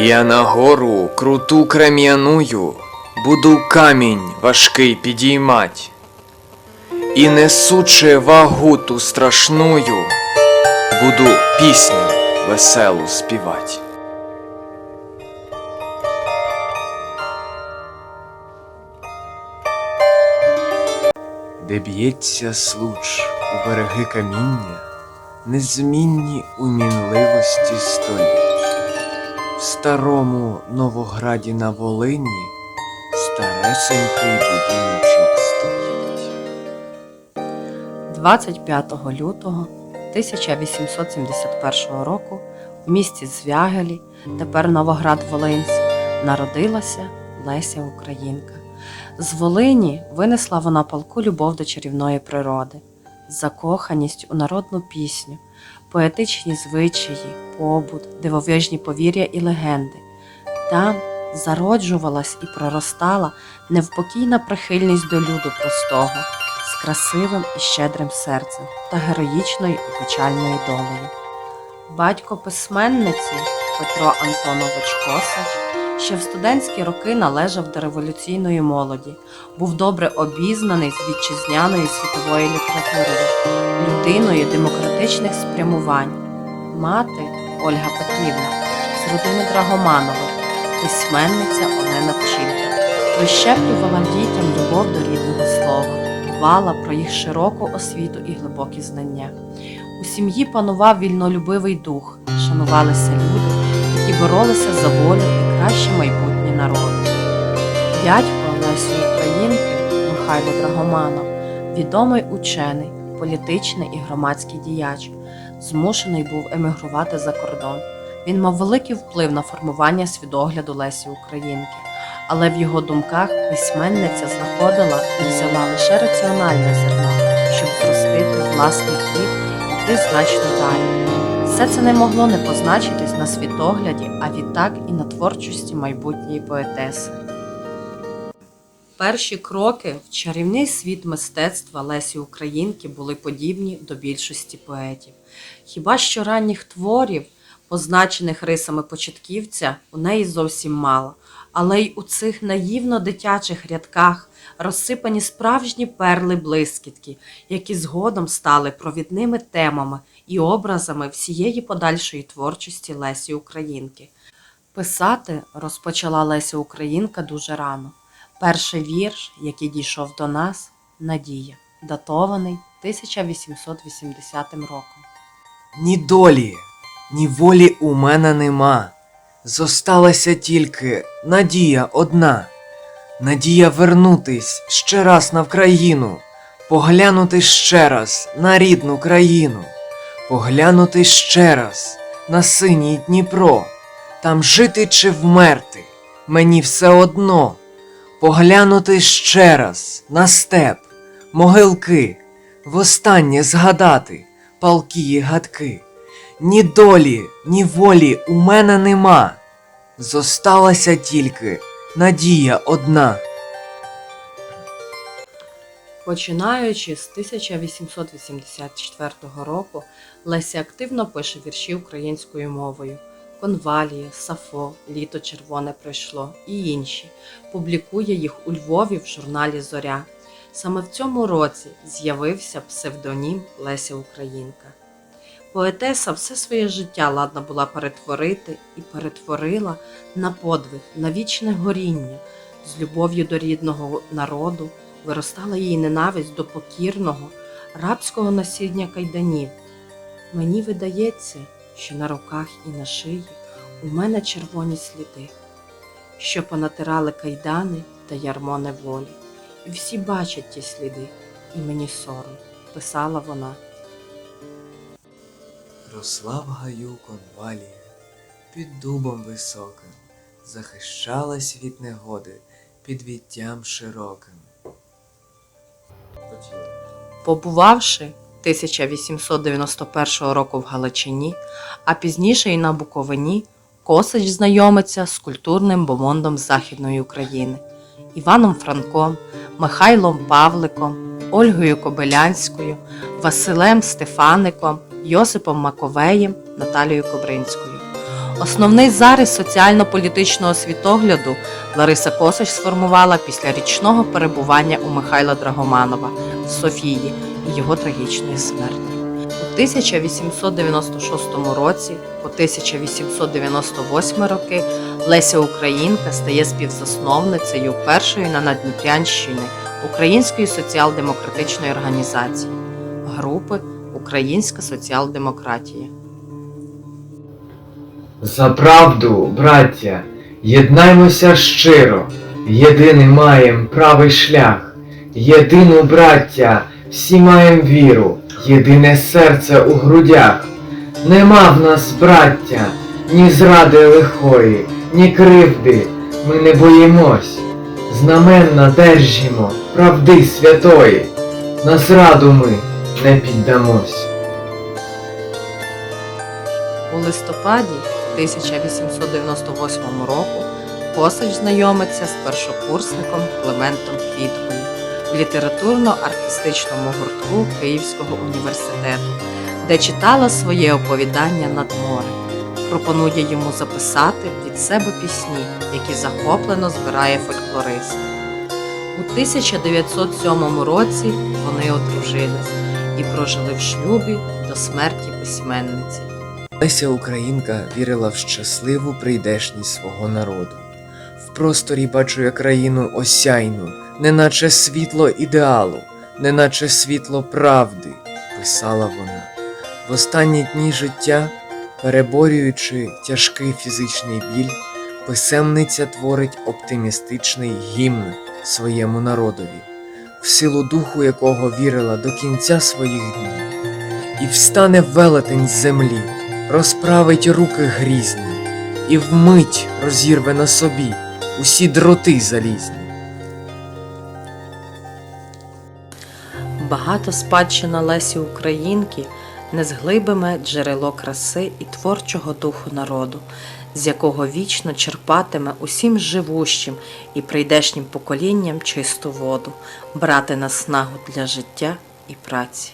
Я на гору круту крем'яную буду камінь важкий підіймать, і несучи вагу ту страшную, буду пісню веселу співать. Де б'ється случ у береги каміння, незмінні у мінливості століть. Старому Новограді на Волині старесенький будиночок стоїть. 25 лютого 1871 року в місті Звягелі, тепер Новоград Волинський, народилася Леся Українка. З Волині винесла вона полку любов до чарівної природи, закоханість у народну пісню, поетичні звичаї, побут, дивовижні повір'я і легенди. Там зароджувалась і проростала невпокійна прихильність до люду простого з красивим і щедрим серцем та героїчною і печальною долею. Батько письменниці Петро Антонович Косач ще в студентські роки належав до революційної молоді, був добре обізнаний з вітчизняною світовою літературою, людиною демократичних спрямувань. Мати Ольга Петрівна з родини Драгоманових, письменниця Олена Пчілка, прищеплювала дітям любов до рідного слова, дбала про їх широку освіту і глибокі знання. У сім'ї панував вільнолюбивий дух, шанувалися люди, які боролися за волю і краще майбутнє народу. Дядько Лесі Українки Михайло Драгоманов, відомий учений, політичний і громадський діяч, змушений був емігрувати за кордон. Він мав великий вплив на формування свідогляду Лесі Українки, але в його думках письменниця знаходила і взяла лише раціональне зерно, щоб зростити власний хліб і значно далі. Все це не могло не позначитись на світогляді, а відтак і на творчості майбутньої поетеси. Перші кроки в чарівний світ мистецтва Лесі Українки були подібні до більшості поетів. Хіба що ранніх творів, позначених рисами початківця, у неї зовсім мало, але й у цих наївно дитячих рядках розсипані справжні перли блискітки, які згодом стали провідними темами і образами всієї подальшої творчості Лесі Українки. Писати розпочала Леся Українка дуже рано. Перший вірш, який дійшов до нас, Надія, датований 1880 роком. Ні долі, ні волі у мене нема. Зосталася тільки надія одна. Надія вернутись ще раз на Вкраїну, поглянути ще раз на рідну країну, поглянути ще раз на синій Дніпро, там жити чи вмерти, мені все одно, поглянути ще раз на степ, могилки, востаннє згадати палкі гадки. Ні долі, ні волі у мене нема. Зосталася тільки надія одна. Починаючи з 1884 року, Леся активно пише вірші українською мовою. Конвалія, Сафо, Літо червоне пройшло і інші. Публікує їх у Львові в журналі Зоря. Саме в цьому році з'явився псевдонім Леся Українка. Поетеса все своє життя ладна була перетворити і перетворила на подвиг, на вічне горіння. З любов'ю до рідного народу виростала її ненависть до покірного, рабського насіння кайданів. Мені видається, що на руках і на шиї у мене червоні сліди, що понатирали кайдани та ярмо неволі. І всі бачать ті сліди, і мені сором, писала вона. Росла в гаю конвалія під дубом високим, захищалась від негоди під віттям широким. Побувавши 1891 року в Галичині, а пізніше і на Буковині, Косач знайомиться з культурним бомондом Західної України Іваном Франком, Михайлом Павликом, Ольгою Кобилянською, Василем Стефаником, Йосипом Маковеєм, Наталією Кобринською. Основний зарис соціально-політичного світогляду Лариса Косач сформувала після річного перебування у Михайла Драгоманова в Софії і його трагічної смерті. У 1896 році по 1898 роки Леся Українка стає співзасновницею першої на Надніпрянщині Української соціал-демократичної організації групи Українська соціал-демократія. За правду, браття, єднаймося щиро, єдиний маєм правий шлях, єдину, браття, всі маєм віру, єдине серце у грудях. Нема в нас, браття, ні зради лихої, ні кривди, ми не боїмось. Знаменно держімо правди святої, на зраду ми не піддамось. У листопаді 1898 року Косач знайомиться з першокурсником Клементом Квіткою літературно-артистичному гуртку Київського університету, де читала своє оповідання над морем. Пропонує йому записати від себе пісні, які захоплено збирає фольклорист. У 1907 році вони одружились і прожили в шлюбі до смерті письменниці. Леся Українка вірила в щасливу прийдешність свого народу. В просторі бачу я країну осяйну, неначе світло ідеалу, неначе світло правди, писала вона. В останні дні життя, переборюючи тяжкий фізичний біль, писемниця творить оптимістичний гімн своєму народові, в силу духу якого вірила до кінця своїх днів. І встане велетень з землі, розправить руки грізні, і вмить розірве на собі усі дроти залізні. Багата спадщина Лесі Українки незглибиме джерело краси і творчого духу народу, з якого вічно черпатиме усім живущим і прийдешнім поколінням чисту воду, брати наснагу для життя і праці.